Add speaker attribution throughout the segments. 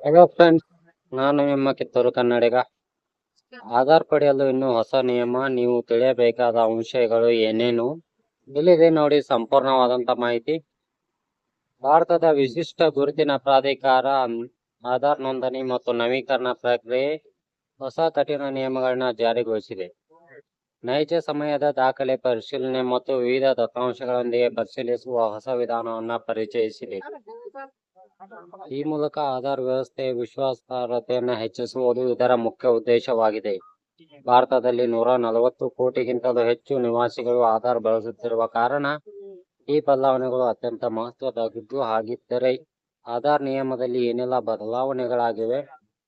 Speaker 1: Hello friends ನಾನು ನಿಮ್ಮ ಕಿತ್ತೂರು ಕನ್ನಡಿಗ. ಆಧಾರ್ ಪಡೆಯಲು ಇನ್ನು ಹೊಸ ನಿಯಮ, ನೀವು ತಿಳಿಯಬೇಕಾದ ಅಂಶಗಳು ಏನೇನು? ಇಲ್ಲಿದೆ ನೋಡಿ ಸಂಪೂರ್ಣವಾದಂತ ಮಾಹಿತಿ. ಭಾರತದ ವಿಶಿಷ್ಟ ಗುರುತಿನ ಪ್ರಾಧಿಕಾರ, ಆಧಾರ್ ನೋಂದಣಿ ಮತ್ತು ನವೀಕರಣ ಪ್ರಕ್ರಿಯೆ ಹೊಸ ಕಠಿಣ ನಿಯಮಗಳನ್ನ ಜಾರಿಗೊಳಿಸಿದೆ. ನೈಜ ಸಮಯದ ದಾಖಲೆ ಪರಿಶೀಲನೆ ಮತ್ತು ವಿವಿಧ ದತ್ತಾಂಶಗಳೊಂದಿಗೆ ಪರಿಶೀಲಿಸುವ ಹೊಸ ವಿಧಾನವನ್ನ ಪರಿಚಯಿಸಿದೆ. ಈ ಮೂಲಕ ಆಧಾರ್ ವ್ಯವಸ್ಥೆಯ ವಿಶ್ವಾಸಾರ್ಹತೆಯನ್ನು ಹೆಚ್ಚಿಸುವುದು ಇದರ ಮುಖ್ಯ ಉದ್ದೇಶವಾಗಿದೆ. ಭಾರತದಲ್ಲಿ ನೂರ ನಲವತ್ತು ಕೋಟಿಗಿಂತಲೂ ಹೆಚ್ಚು ನಿವಾಸಿಗಳು ಆಧಾರ್ ಬಳಸುತ್ತಿರುವ ಕಾರಣ ಈ ಬದಲಾವಣೆಗಳು ಅತ್ಯಂತ ಮಹತ್ವದ್ದಾಗಿದ್ದು, ಹಾಗಿದ್ದರೆ ಆಧಾರ್ ನಿಯಮದಲ್ಲಿ ಏನೆಲ್ಲ ಬದಲಾವಣೆಗಳಾಗಿವೆ,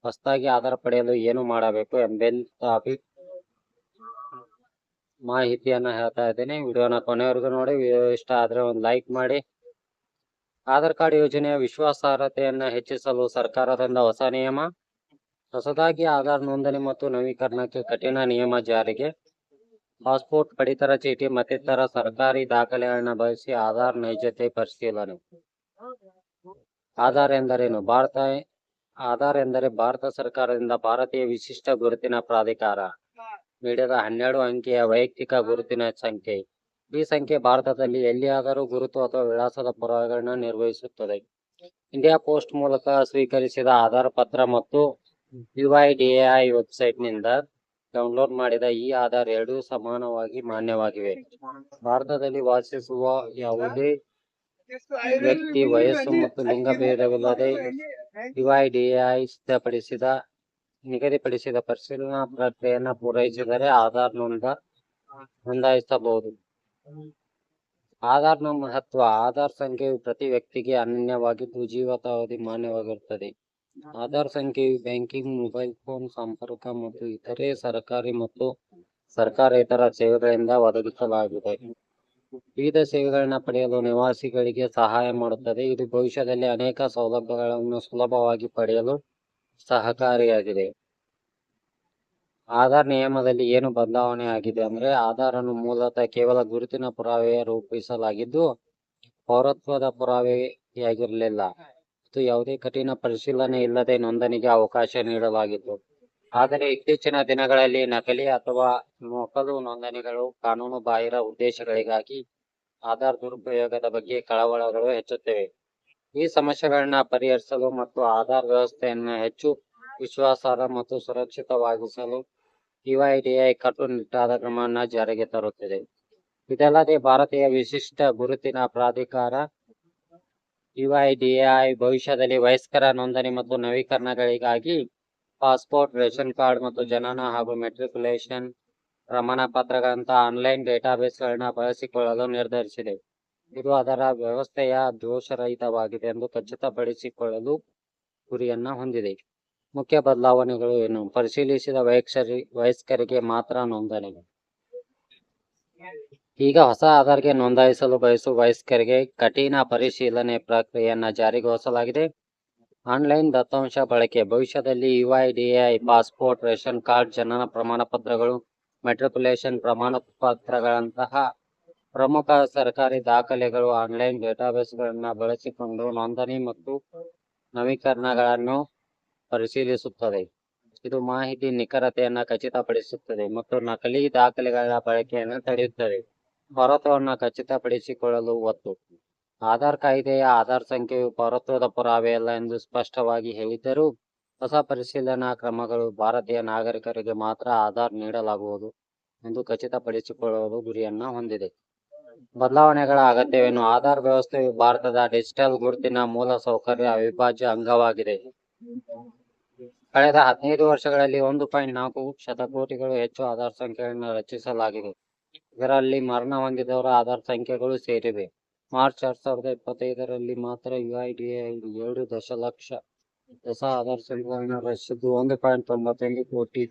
Speaker 1: ಹೊಸದಾಗಿ ಆಧಾರ್ ಪಡೆಯಲು ಏನು ಮಾಡಬೇಕು ಎಂಬಂತಹ ಮಾಹಿತಿಯನ್ನು ಹೇಳ್ತಾ ಇದ್ದೇನೆ. ವಿಡಿಯೋನ ಕೊನೆವರೆಗೂ ನೋಡಿ. ವಿಡಿಯೋ ಇಷ್ಟ ಆದ್ರೆ ಒಂದು ಲೈಕ್ ಮಾಡಿ. ಆಧಾರ್ ಕಾರ್ಡ್ ಯೋಜನೆಯ ವಿಶ್ವಾಸಾರ್ಹತೆಯನ್ನ ಹೆಚ್ಚಿಸಲು ಸರ್ಕಾರದಿಂದ ಹೊಸ ನಿಯಮ, ಹೊಸದಾಗಿ ಆಧಾರ್ ನೋಂದಣಿ ಮತ್ತು ನವೀಕರಣಕ್ಕೆ ಕಠಿಣ ನಿಯಮ ಜಾರಿಗೆ, ಪಾಸ್ಪೋರ್ಟ್ ಪಡಿತರ ಚೀಟಿ ಮತ್ತಿತರ ಸರ್ಕಾರಿ ದಾಖಲೆಗಳನ್ನ ಬಳಸಿ ಆಧಾರ್ ನೈಜತೆ ಪರಿಶೀಲನೆ. ಆಧಾರ್ ಎಂದರೇನು? ಭಾರತ ಆಧಾರ್ ಎಂದರೆ ಭಾರತ ಸರ್ಕಾರದಿಂದ ಭಾರತೀಯ ವಿಶಿಷ್ಟ ಗುರುತಿನ ಪ್ರಾಧಿಕಾರ. ನೀಡಿದ ಹನ್ನೆರಡು ಅಂಕಿಯ ವೈಯಕ್ತಿಕ ಗುರುತಿನ ಸಂಖ್ಯೆ. ಈ ಸಂಖ್ಯೆ ಭಾರತದಲ್ಲಿ ಎಲ್ಲಿಯಾದರೂ ಗುರುತು ಅಥವಾ ವಿಳಾಸದ ಪುರಾವೆಗಳನ್ನ ನಿರ್ವಹಿಸುತ್ತದೆ. ಇಂಡಿಯಾ ಪೋಸ್ಟ್ ಮೂಲಕ ಸ್ವೀಕರಿಸಿದ ಆಧಾರ್ ಪತ್ರ ಮತ್ತು ಯುಐಡಿಎಐ ವೆಬ್ಸೈಟ್ನಿಂದ ಡೌನ್ಲೋಡ್ ಮಾಡಿದ ಈ ಆಧಾರ್ ಎರಡೂ ಸಮಾನವಾಗಿ ಮಾನ್ಯವಾಗಿವೆ. ಭಾರತದಲ್ಲಿ ವಾಸಿಸುವ ಯಾವುದೇ ವ್ಯಕ್ತಿ, ವಯಸ್ಸು ಮತ್ತು ಲಿಂಗಭೇದವಿಲ್ಲದೆ ಯುಐಡಿಎಐ ಸಿದ್ಧಪಡಿಸಿದ, ನಿಗದಿಪಡಿಸಿದ ಪರಿಶೀಲನಾ ಪ್ರಕ್ರಿಯೆಯನ್ನು ಪೂರೈಸಿದರೆ ಆಧಾರ್ ನೋಂದ ನೋಂದಾಯಿಸಬಹುದು. ಆಧಾರ್ನ ಮಹತ್ವ, ಆಧಾರ್ ಸಂಖ್ಯೆಯು ಪ್ರತಿ ವ್ಯಕ್ತಿಗೆ ಅನನ್ಯವಾಗಿದ್ದು ಜೀವಿತಾವಧಿ ಮಾನ್ಯವಾಗಿರುತ್ತದೆ. ಆಧಾರ್ ಸಂಖ್ಯೆಯು ಬ್ಯಾಂಕಿಂಗ್, ಮೊಬೈಲ್ ಫೋನ್, ಸಂಪರ್ಕ ಮತ್ತು ಇತರೆ ಸರ್ಕಾರಿ ಮತ್ತು ಸರ್ಕಾರೇತರ ಸೇವೆಗಳಿಂದ ಒದಗಿಸಲಾಗಿದೆ. ವಿವಿಧ ಸೇವೆಗಳನ್ನ ಪಡೆಯಲು ನಿವಾಸಿಗಳಿಗೆ ಸಹಾಯ ಮಾಡುತ್ತದೆ. ಇದು ಭವಿಷ್ಯದಲ್ಲಿ ಅನೇಕ ಸೌಲಭ್ಯಗಳನ್ನು ಸುಲಭವಾಗಿ ಪಡೆಯಲು ಸಹಕಾರಿಯಾಗಿದೆ. ಆಧಾರ್ ನಿಯಮದಲ್ಲಿ ಏನು ಬದಲಾವಣೆ ಆಗಿದೆ ಅಂದ್ರೆ ಆಧಾರ್ ಅನ್ನು ಮೂಲತಃ ಕೇವಲ ಗುರುತಿನ ಪುರಾವೆಯ ರೂಪಿಸಲಾಗಿದ್ದು, ಪೌರತ್ವದ ಪುರಾವೆಯಾಗಿರಲಿಲ್ಲ. ಮತ್ತು ಯಾವುದೇ ಕಠಿಣ ಪರಿಶೀಲನೆ ಇಲ್ಲದೆ ನೋಂದಣಿಗೆ ಅವಕಾಶ ನೀಡಲಾಗಿತ್ತು. ಆದರೆ ಇತ್ತೀಚಿನ ದಿನಗಳಲ್ಲಿ ನಕಲಿ ಅಥವಾ ನಕಲು ನೋಂದಣಿಗಳು ಕಾನೂನು ಬಾಹಿರ ಉದ್ದೇಶಗಳಿಗಾಗಿ ಆಧಾರ್ ದುರುಪಯೋಗದ ಬಗ್ಗೆ ಕಳವಳಗಳು ಹೆಚ್ಚುತ್ತಿವೆ. ಈ ಸಮಸ್ಯೆಗಳನ್ನ ಪರಿಹರಿಸಲು ಮತ್ತು ಆಧಾರ್ ವ್ಯವಸ್ಥೆಯನ್ನು ಹೆಚ್ಚು ವಿಶ್ವಾಸಾರ್ಹ ಮತ್ತು ಸುರಕ್ಷಿತವಾಗಿಸಲು ಯುಐಡಿಐ ಕಟ್ಟುನಿಟ್ಟಾದ ಕ್ರಮವನ್ನು ಜಾರಿಗೆ ತರುತ್ತಿದೆ. ಇದಲ್ಲದೆ ಭಾರತೀಯ ವಿಶಿಷ್ಟ ಗುರುತಿನ ಪ್ರಾಧಿಕಾರ ಯುಐಡಿಐ ಭವಿಷ್ಯದಲ್ಲಿ ವಯಸ್ಕರ ನೋಂದಣಿ ಮತ್ತು ನವೀಕರಣಗಳಿಗಾಗಿ ಪಾಸ್ಪೋರ್ಟ್, ರೇಷನ್ ಕಾರ್ಡ್ ಮತ್ತು ಜನನ ಹಾಗೂ ಮೆಟ್ರಿಕ್ಯುಲೇಷನ್ ಪ್ರಮಾಣ ಪತ್ರಗಳಂತಹ ಆನ್ಲೈನ್ ಡೇಟಾಬೇಸ್ಗಳನ್ನ ಬಳಸಿಕೊಳ್ಳಲು ನಿರ್ಧರಿಸಿದೆ. ಇದು ಅದರ ವ್ಯವಸ್ಥೆಯ ದೋಷರಹಿತವಾಗಿದೆ ಎಂದು ಖಚಿತಪಡಿಸಿಕೊಳ್ಳಲು ಗುರಿಯನ್ನ ಹೊಂದಿದೆ. ಮುಖ್ಯ ಬದಲಾವಣೆಗಳು ಏನು? ಪರಿಶೀಲಿಸಿದ ವಯಸ್ಕರಿ, ವಯಸ್ಕರಿಗೆ ಮಾತ್ರ ನೋಂದಣಿ. ಈಗ ಹೊಸ ಆಧಾರ್ಗೆ ನೋಂದಾಯಿಸಲು ಬಯಸುವ ವಯಸ್ಕರಿಗೆ ಕಠಿಣ ಪರಿಶೀಲನೆ ಪ್ರಕ್ರಿಯೆಯನ್ನು ಜಾರಿಗೊಳಿಸಲಾಗಿದೆ. ಆನ್ಲೈನ್ ದತ್ತಾಂಶ ಬಳಕೆ, ಭವಿಷ್ಯದಲ್ಲಿ ಯುಐಡಿಎಐ ಪಾಸ್ಪೋರ್ಟ್, ರೇಷನ್ ಕಾರ್ಡ್, ಜನನ ಪ್ರಮಾಣ ಪತ್ರಗಳು ಮೆಟ್ರಿಕ್ಯುಲೇಷನ್ ಪ್ರಮಾಣ ಪತ್ರಗಳಂತಹ ಪ್ರಮುಖ ಸರ್ಕಾರಿ ದಾಖಲೆಗಳು ಆನ್ಲೈನ್ ಡೇಟಾಬೇಸ್ಗಳನ್ನು ಬಳಸಿಕೊಂಡು ನೋಂದಣಿ ಮತ್ತು ನವೀಕರಣಗಳನ್ನು ಪರಿಶೀಲಿಸುತ್ತದೆ. ಇದು ಮಾಹಿತಿ ನಿಖರತೆಯನ್ನ ಖಚಿತಪಡಿಸುತ್ತದೆ ಮತ್ತು ನಕಲಿ ದಾಖಲೆಗಳ ಬಳಕೆಯನ್ನು ತಡೆಯುತ್ತದೆ. ಪೌರತ್ವವನ್ನ ಖಚಿತಪಡಿಸಿಕೊಳ್ಳಲು ಒತ್ತು. ಆಧಾರ್ ಕಾಯ್ದೆಯ ಆಧಾರ್ ಸಂಖ್ಯೆಯು ಪೌರತ್ವದ ಪುರಾವೆಯಲ್ಲ ಎಂದು ಸ್ಪಷ್ಟವಾಗಿ ಹೇಳಿದ್ದರೂ, ಹೊಸ ಪರಿಶೀಲನಾ ಕ್ರಮಗಳು ಭಾರತೀಯ ನಾಗರಿಕರಿಗೆ ಮಾತ್ರ ಆಧಾರ್ ನೀಡಲಾಗುವುದು ಎಂದು ಖಚಿತಪಡಿಸಿಕೊಳ್ಳುವುದು ಗುರಿಯನ್ನ ಹೊಂದಿದೆ. ಬದಲಾವಣೆಗಳ ಅಗತ್ಯವೇನು? ಆಧಾರ್ ವ್ಯವಸ್ಥೆಯು ಭಾರತದ ಡಿಜಿಟಲ್ ಗುರುತಿನ ಮೂಲ ಸೌಕರ್ಯ ಅವಿಭಾಜ್ಯ ಅಂಗವಾಗಿದೆ. ಕಳೆದ ಹದಿನೈದು ವರ್ಷಗಳಲ್ಲಿ ಒಂದು ಪಾಯಿಂಟ್ ನಾಲ್ಕು ಶತಕೋಟಿಗಳು ಹೆಚ್ಚು ಆಧಾರ್ ಸಂಖ್ಯೆಗಳನ್ನು ರಚಿಸಲಾಗಿದೆ. ಇದರಲ್ಲಿ ಮರಣ ಹೊಂದಿದವರ ಆಧಾರ್ ಸಂಖ್ಯೆಗಳು ಸೇರಿವೆ. ಮಾರ್ಚ್ ಎರಡ್ ಸಾವಿರದ ಇಪ್ಪತ್ತೈದರಲ್ಲಿ ಮಾತ್ರ ಯುಐಡಿಎ ಏಳು ದಶಲಕ್ಷ ಹೊಸ ಆಧಾರ್ ಸಂಖ್ಯೆಗಳನ್ನು ರಚಿಸಿದ್ದು ಒಂದು ಪಾಯಿಂಟ್ ತೊಂಬತ್ತೈದು ಕೋಟಿ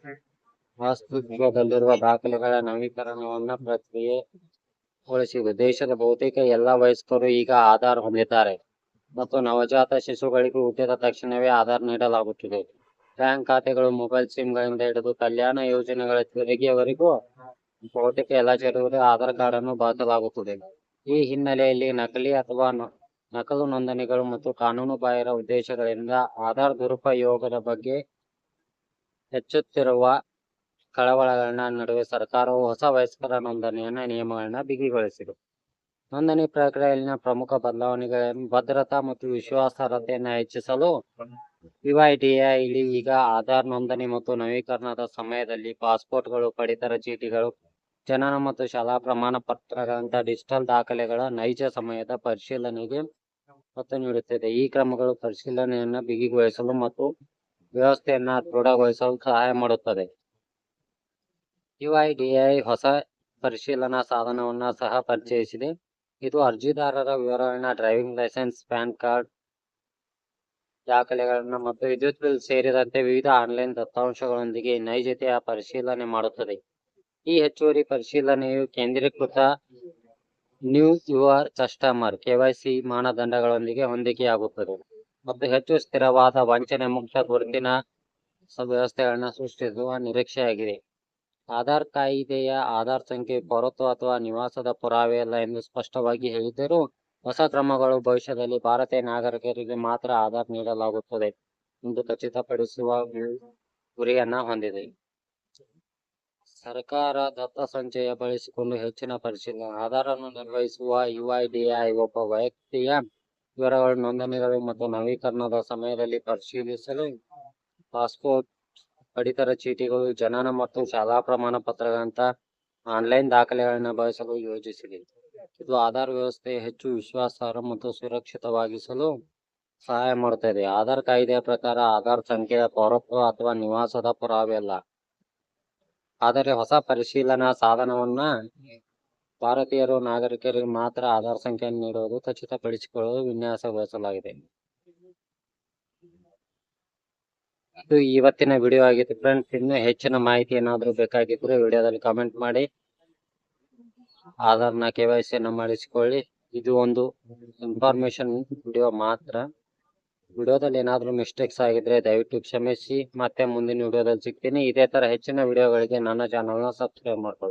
Speaker 1: ಅಸ್ತಿತ್ವದಲ್ಲಿರುವ ದಾಖಲೆಗಳ ನವೀಕರಣವನ್ನ ಪ್ರಕ್ರಿಯೆಗೊಳಿಸಿದೆ. ದೇಶದ ಬಹುತೇಕ ಎಲ್ಲಾ ವಯಸ್ಕರು ಈಗ ಆಧಾರ್ ಹೊಂದಿದ್ದಾರೆ ಮತ್ತು ನವಜಾತ ಶಿಶುಗಳಿಗೆ ಹುಟ್ಟಿದ ತಕ್ಷಣವೇ ಆಧಾರ್ ನೀಡಲಾಗುತ್ತಿದೆ. ಬ್ಯಾಂಕ್ ಖಾತೆಗಳು, ಮೊಬೈಲ್ ಸಿಮ್ಗಳಿಂದ ಹಿಡಿದು ಕಲ್ಯಾಣ ಯೋಜನೆಗಳ ತೆರಿಗೆಯವರೆಗೂ ಬಹುತೇಕ ಎಲ್ಲ ಜನರು ಆಧಾರ್ ಕಾರ್ಡ್ ಅನ್ನು ಬಳಸಲಾಗುತ್ತದೆ ಈ ಹಿನ್ನೆಲೆಯಲ್ಲಿ ನಕಲಿ ಅಥವಾ ನಕಲು ನೋಂದಣಿಗಳು ಮತ್ತು ಕಾನೂನು ಬಾಹಿರ ಉದ್ದೇಶಗಳಿಂದ ಆಧಾರ್ ದುರುಪಯೋಗದ ಬಗ್ಗೆ ಹೆಚ್ಚುತ್ತಿರುವ ಕಳವಳಗಳ ನಡುವೆ ಸರ್ಕಾರವು ಹೊಸ ವಯಸ್ಕರ ನೋಂದಣಿಯನ್ನ ನಿಯಮಗಳನ್ನ ಬಿಗಿಗೊಳಿಸಿದೆ. ನೋಂದಣಿ ಪ್ರಕ್ರಿಯೆಯಲ್ಲಿನ ಪ್ರಮುಖ ಬದಲಾವಣೆಗಳ ಭದ್ರತಾ ಮತ್ತು ವಿಶ್ವಾಸಾರ್ಹತೆಯನ್ನು ಹೆಚ್ಚಿಸಲು ಯುಐಡಿಎಐ ಈಗ ಆಧಾರ್ ನೋಂದಣಿ ಮತ್ತು ನವೀಕರಣದ ಸಮಯದಲ್ಲಿ ಪಾಸ್ಪೋರ್ಟ್ಗಳು, ಪಡಿತರ ಚೀಟಿಗಳು, ಜನನ ಮತ್ತು ಶಾಲಾ ಪ್ರಮಾಣ ಪತ್ರಗಳಂತಹ ಡಿಜಿಟಲ್ ದಾಖಲೆಗಳ ನೈಜ ಸಮಯದ ಪರಿಶೀಲನೆಗೆ ಒತ್ತು ನೀಡುತ್ತಿದೆ. ಈ ಕ್ರಮಗಳು ಪರಿಶೀಲನೆಯನ್ನು ಬಿಗಿಗೊಳಿಸಲು ಮತ್ತು ವ್ಯವಸ್ಥೆಯನ್ನು ದೃಢಗೊಳಿಸಲು ಸಹಾಯ ಮಾಡುತ್ತದೆ. ಯುಐಡಿಎಐ ಹೊಸ ಪರಿಶೀಲನಾ ಸಾಧನವನ್ನು ಸಹ ಪರಿಚಯಿಸಿದೆ. ಇದು ಅರ್ಜಿದಾರರ ವಿವರಗಳನ್ನ ಡ್ರೈವಿಂಗ್ ಲೈಸೆನ್ಸ್, ಪ್ಯಾನ್ ಕಾರ್ಡ್ ದಾಖಲೆಗಳನ್ನ ಮತ್ತು ವಿದ್ಯುತ್ ಬಿಲ್ ಸೇರಿದಂತೆ ವಿವಿಧ ಆನ್ಲೈನ್ ದತ್ತಾಂಶಗಳೊಂದಿಗೆ ನೈಜತೆಯ ಪರಿಶೀಲನೆ ಮಾಡುತ್ತದೆ. ಈ ಹೆಚ್ಚುವರಿ ಪರಿಶೀಲನೆಯು ಕೇಂದ್ರೀಕೃತ ನ್ಯೂ ಯುವರ್ ಕಸ್ಟಮರ್ ಕೆವೈಸಿ ಮಾನದಂಡಗಳೊಂದಿಗೆ ಹೊಂದಿಕೆಯಾಗುತ್ತದೆ ಮತ್ತು ಹೆಚ್ಚು ಸ್ಥಿರವಾದ ವಂಚನೆ ಮುಕ್ತ ಗುರುತಿನ ವ್ಯವಸ್ಥೆಗಳನ್ನ ಸೃಷ್ಟಿಸುವ ನಿರೀಕ್ಷೆಯಾಗಿದೆ. ಆಧಾರ್ ಕಾಯಿದೆಯ ಆಧಾರ್ ಸಂಖ್ಯೆ ಪೌರತ್ವ ಅಥವಾ ನಿವಾಸದ ಪುರಾವೆಯಲ್ಲ ಎಂದು ಸ್ಪಷ್ಟವಾಗಿ ಹೇಳಿದ್ದರೂ ಹೊಸ ಕ್ರಮಗಳು ಭವಿಷ್ಯದಲ್ಲಿ ಭಾರತೀಯ ನಾಗರಿಕರಿಗೆ ಮಾತ್ರ ಆಧಾರ್ ನೀಡಲಾಗುತ್ತದೆ ಎಂದು ಖಚಿತಪಡಿಸುವ ಗುರಿಯನ್ನ ಹೊಂದಿದೆ. ಸರ್ಕಾರ ದತ್ತ ಸಂಚಯ ಬಳಸಿಕೊಂಡು ಹೆಚ್ಚಿನ ಪರಿಶೀಲನೆ ಆಧಾರ್ ಅನ್ನು ನಿರ್ವಹಿಸುವ ಯುಐಡಿಎಐ ಒಬ್ಬ ವ್ಯಕ್ತಿಯ ವಿವರಗಳು ನೋಂದಣಿಗಳು ಮತ್ತು ನವೀಕರಣದ ಸಮಯದಲ್ಲಿ ಪರಿಶೀಲಿಸಲು ಪಾಸ್ಪೋರ್ಟ್ ಪಡಿತರ ಚೀಟಿಗಳು, ಜನನ ಮತ್ತು ಶಾಲಾ ಪ್ರಮಾಣ ಪತ್ರಗಳಂತ ಆನ್ಲೈನ್ ದಾಖಲೆಗಳನ್ನು ಬಳಸಲು ಯೋಜಿಸಿದೆ. ಇದು ಆಧಾರ್ ವ್ಯವಸ್ಥೆ ಹೆಚ್ಚು ವಿಶ್ವಾಸಾರ್ಹ ಮತ್ತು ಸುರಕ್ಷಿತವಾಗಿಸಲು ಸಹಾಯ ಮಾಡುತ್ತದೆ. ಆಧಾರ್ ಕಾಯ್ದೆಯ ಪ್ರಕಾರ ಆಧಾರ್ ಸಂಖ್ಯೆಯ ಪೌರತ್ವ ಅಥವಾ ನಿವಾಸದ ಪುರಾವೆ ಅಲ್ಲ. ಆದರೆ ಹೊಸ ಪರಿಶೀಲನಾ ಸಾಧನವನ್ನ ಭಾರತೀಯರು, ನಾಗರಿಕರಿಗೆ ಮಾತ್ರ ಆಧಾರ್ ಸಂಖ್ಯೆಯನ್ನು ನೀಡುವುದು ಖಚಿತಪಡಿಸಿಕೊಳ್ಳಲು ವಿನ್ಯಾಸಗೊಳಿಸಲಾಗಿದೆ. ಇದು ಇವತ್ತಿನ ವಿಡಿಯೋ ಆಗಿತ್ತು ಫ್ರೆಂಡ್ಸ್ ಇನ್ನು ಹೆಚ್ಚಿನ ಮಾಹಿತಿ ಏನಾದರೂ ಬೇಕಾಗಿದ್ರೆ ವಿಡಿಯೋದಲ್ಲಿ ಕಾಮೆಂಟ್ ಮಾಡಿ. ಆಧಾರ್ನ ಕೆ ವೈ ಸಿಯನ್ನು ಮಾಡಿಸಿಕೊಳ್ಳಿ. ಇದು ಒಂದು ಇನ್ಫಾರ್ಮೇಶನ್ ವಿಡಿಯೋ ಮಾತ್ರ. ವಿಡಿಯೋದಲ್ಲಿ ಏನಾದರೂ ಮಿಸ್ಟೇಕ್ಸ್ ಆಗಿದ್ರೆ ದಯವಿಟ್ಟು ಕ್ಷಮಿಸಿ. ಮತ್ತೆ ಮುಂದಿನ ವಿಡಿಯೋದಲ್ಲಿ ಸಿಗ್ತೀನಿ. ಇದೇ ತರ ಹೆಚ್ಚಿನ ವಿಡಿಯೋಗಳಿಗೆ ನನ್ನ ಚಾನಲ್ನ ಸಬ್ಸ್ಕ್ರೈಬ್ ಮಾಡ್ಕೊಳ್ಳಿ.